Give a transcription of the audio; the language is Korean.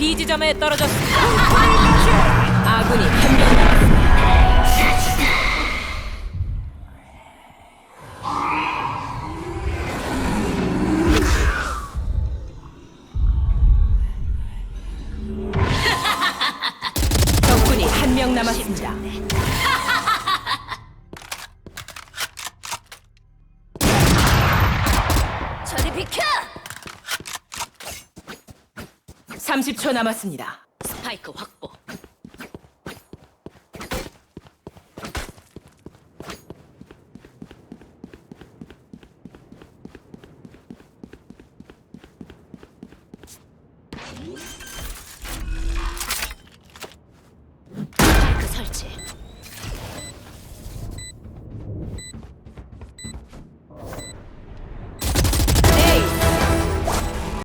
B 지점에 떨어졌습니다. 아군이 한 명 남았습니다. 적군이 한 명 남았습니다. 저리 비켜! 30초 남았습니다. 스파이크 확보. 스파이크 설치.